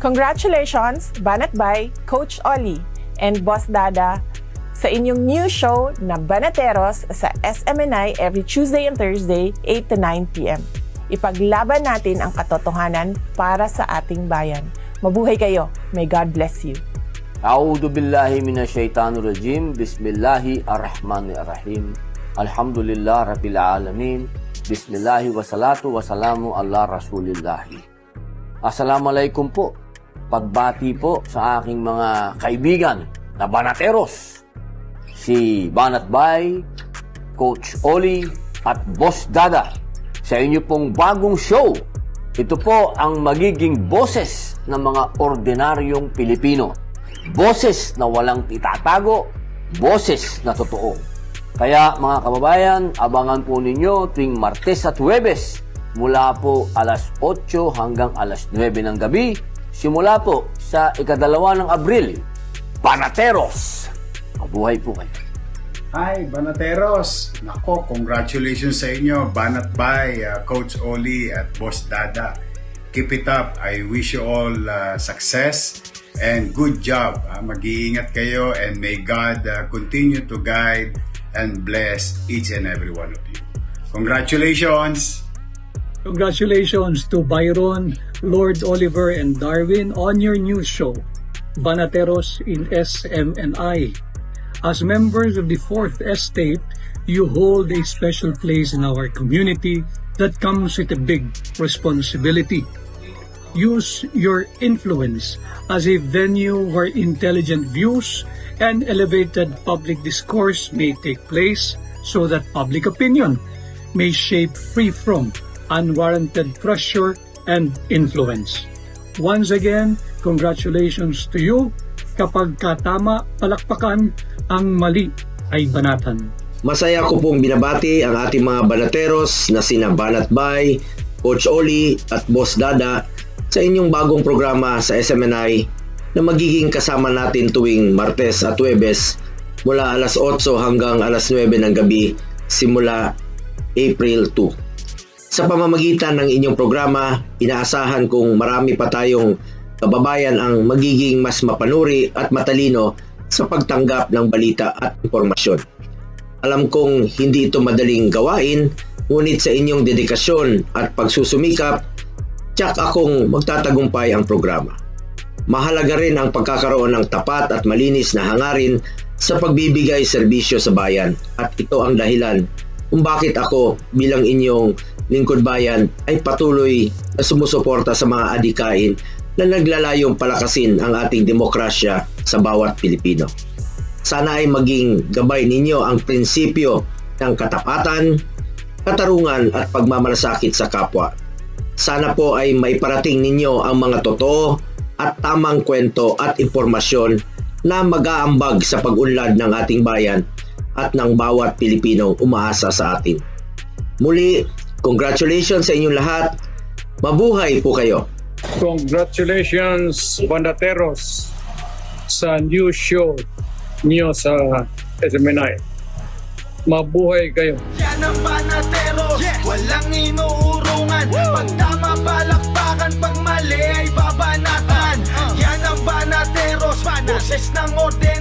Congratulations, Banat by Coach Ollie and Boss Dada sa inyong new show na Banateros sa SMNI every Tuesday and Thursday, 8 to 9 p.m. Ipaglaban natin ang katotohanan para sa ating bayan. Mabuhay kayo. May God bless you. A'udhu billahi minasyaitanir rajim. Bismillahi ar-Rahmanir-Rahim. Alhamdulillah rabbil alamin. Bismillahi wa salatu wa salamu ala rasulillahi. Assalamualaikum po. Pagbati po sa aking mga kaibigan na banateros. Si Banat Bay, Coach Oli at Boss Dada sa inyo pong bagong show. Ito po ang magiging boses ng mga ordinaryong Pilipino. Boses na walang itatago, boses na totoo. Kaya mga kababayan, abangan po ninyo tuwing Martes at Huwebes mula po alas 8 hanggang alas 9 ng gabi simula po sa ikadalawa ng Abril. Panateros! Mabuhay po kayo. Hi, Banateros! Nako, congratulations sa inyo, Banat Bay, uh, Coach Oli at Boss Dada. Keep it up. I wish you all uh, success and good job. Uh, mag-iingat kayo and may God uh, continue to guide and bless each and every one of you. Congratulations! Congratulations to Byron, Lord Oliver, and Darwin on your new show, Banateros in SMNI. As members of the Fourth Estate, you hold a special place in our community that comes with a big responsibility. Use your influence as a venue where intelligent views and elevated public discourse may take place so that public opinion may shape free from unwarranted pressure and influence. Once again, congratulations to you. Kapag katama, palakpakan, ang mali ay banatan. Masaya ko pong binabati ang ating mga banateros na sina Banat Bay, Coach Oli at Boss Dada sa inyong bagong programa sa SMNI na magiging kasama natin tuwing Martes at Huwebes mula alas 8 hanggang alas 9 ng gabi simula April 2. Sa pamamagitan ng inyong programa, inaasahan kong marami pa tayong kababayan ang magiging mas mapanuri at matalino sa pagtanggap ng balita at impormasyon. Alam kong hindi ito madaling gawain, ngunit sa inyong dedikasyon at pagsusumikap, tiyak akong magtatagumpay ang programa. Mahalaga rin ang pagkakaroon ng tapat at malinis na hangarin sa pagbibigay serbisyo sa bayan at ito ang dahilan kung bakit ako bilang inyong lingkod bayan ay patuloy na sumusuporta sa mga adikain na naglalayong palakasin ang ating demokrasya sa bawat Pilipino. Sana ay maging gabay ninyo ang prinsipyo ng katapatan, katarungan at pagmamalasakit sa kapwa. Sana po ay maiparating ninyo ang mga totoo at tamang kwento at impormasyon na mag-aambag sa pag-unlad ng ating bayan at ng bawat Pilipinong umaasa sa atin. Muli, congratulations sa inyong lahat. Mabuhay po kayo. Congratulations, Bandateros, sa new show niyo sa SMNI. Mabuhay kayo. Yan ang panatero, walang inuurungan Pag tama palakpakan, pag mali ay babanatan Yan ang banateros, boses ng orden